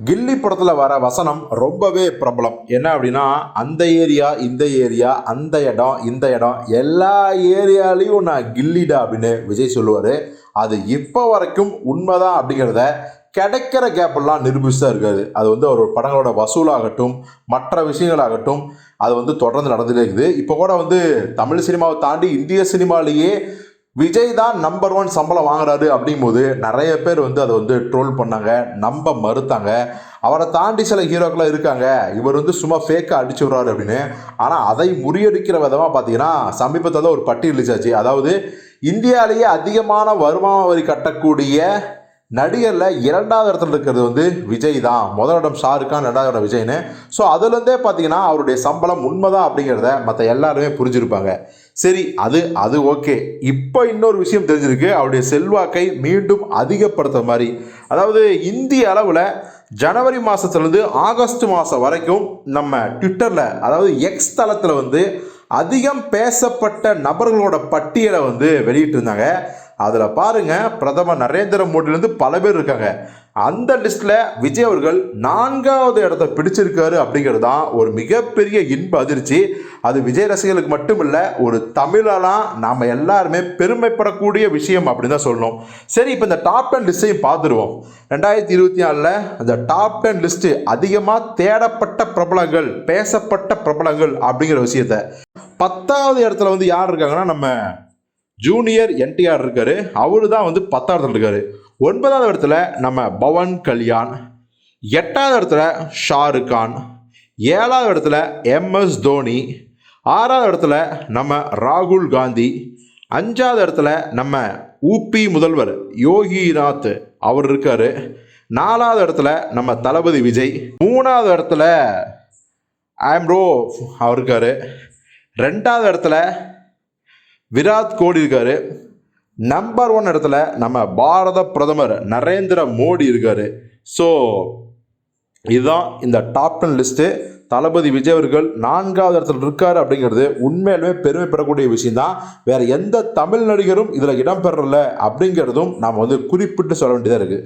கில்லி படத்தில் வர வசனம் ரொம்பவே பிரபலம். என்ன அப்படின்னா அந்த ஏரியா இந்த ஏரியா அந்த இடம் இந்த இடம் எல்லா ஏரியாலையும் நான் கில்லிடா அப்படின்னு விஜய் சொல்லுவார். அது இப்போ வரைக்கும் உண்மைதான் அப்படிங்கிறத கிடைக்கிற கேப்பெல்லாம் நிரூபிச்சுதான் இருக்காது அது வந்து ஒரு படங்களோட வசூலாகட்டும் மற்ற விஷயங்களாகட்டும் அது வந்து தொடர்ந்து நடந்துட்டே இருக்குது. இப்போ கூட வந்து தமிழ் சினிமாவை தாண்டி இந்திய சினிமாலேயே விஜய் தான் நம்பர் ஒன் சம்பளம் வாங்குறாரு அப்படிங்கும்போது நிறைய பேர் வந்து அதை வந்து ட்ரோல் பண்ணாங்க நம்ப மறுத்தாங்க. அவரை தாண்டி சில ஹீரோக்கெல்லாம் இருக்காங்க. இவர் வந்து சும்மா ஃபேக்காக அடிச்சு விடுறாரு அப்படின்னு. ஆனால் அதை முறியடிக்கிற விதமாக பார்த்தீங்கன்னா சமீபத்தில் தான் ஒரு பட்டியல் ரிலீஸ் ஆச்சு. அதாவது இந்தியாவிலேயே அதிகமான வருமான வரி கட்டக்கூடிய நடிகரில் இரண்டாவது இடத்துல இருக்கிறது வந்து விஜய் தான். முதல் இடம் ஷாருக்கான் ரெண்டாவது இடம் விஜய்னு. ஸோ அதுலேருந்தே பார்த்தீங்கன்னா அவருடைய சம்பளம் உண்மைதான் அப்படிங்கிறத மற்ற எல்லாருமே புரிஞ்சிருப்பாங்க. சரி அது அது ஓகே. இப்போ இன்னொரு விஷயம் தெரிஞ்சிருக்கு. அவருடைய செல்வாக்கை மீண்டும் அதிகப்படுத்துற மாதிரி. அதாவது இந்திய அளவில் ஜனவரி மாதத்துலேருந்து ஆகஸ்ட் மாதம் வரைக்கும் நம்ம ட்விட்டரில் அதாவது எக்ஸ் தளத்தில் வந்து அதிகம் பேசப்பட்ட நபர்களோட பட்டியலை வந்து வெளியிட்டிருந்தாங்க. அதில் பாருங்கள் பிரதமர் நரேந்திர மோடியிலேருந்து பல பேர் இருக்காங்க. அந்த லிஸ்ட்டில் விஜய் அவர்கள் நான்காவது இடத்த பிடிச்சிருக்காரு அப்படிங்கிறது தான் ஒரு மிகப்பெரிய இன்ப அதிர்ச்சி. அது விஜய் ரசிகர்களுக்கு மட்டும் இல்லை ஒரு தமிழெல்லாம் நாம் எல்லாருமே பெருமைப்படக்கூடிய விஷயம் அப்படின்னு தான் சொல்லணும். சரி இப்போ இந்த டாப் டென் லிஸ்ட்டையும் பார்த்துருவோம். ரெண்டாயிரத்தி இருபத்தி நாலில் அந்த டாப் டென் லிஸ்ட்டு அதிகமாக தேடப்பட்ட பிரபலங்கள் பேசப்பட்ட பிரபலங்கள் அப்படிங்கிற விஷயத்த. பத்தாவது இடத்துல வந்து யார் இருக்காங்கன்னா நம்ம ஜூனியர் என்டிஆர் இருக்காரு. அவரு தான் வந்து பத்தாவது இருக்காரு ஒன்பதாவது இடத்துல நம்ம பவன் கல்யாண். எட்டாவது இடத்துல ஷாருக் கான். ஏழாவது இடத்துல எம்எஸ் தோனி. ஆறாவது இடத்துல நம்ம ராகுல் காந்தி. அஞ்சாவது இடத்துல நம்ம ஊபி முதல்வர் யோகிநாத் அவர் இருக்கார். நாலாவது இடத்துல நம்ம தளபதி விஜய். மூணாவது இடத்துல ஆம்ரோ அவர் இருக்கார். ரெண்டாவது இடத்துல விராட் கோலி இருக்கார். நம்பர் ஒன் இடத்துல நம்ம பாரத பிரதமர் நரேந்திர மோடி இருக்கார். ஸோ இதுதான் இந்த top ten list Thalapathy Vijay அவர்கள் நான்காவது இடத்துல இருக்காரு அப்படிங்கிறது உண்மையிலுமே பெருமை பெறக்கூடிய விஷயம்தான். வேற எந்த தமிழ் நடிகரும் இதில் இடம்பெறல அப்படிங்கிறதும் நாம் வந்து குறிப்பிட்டு சொல்ல வேண்டியதாக இருக்குது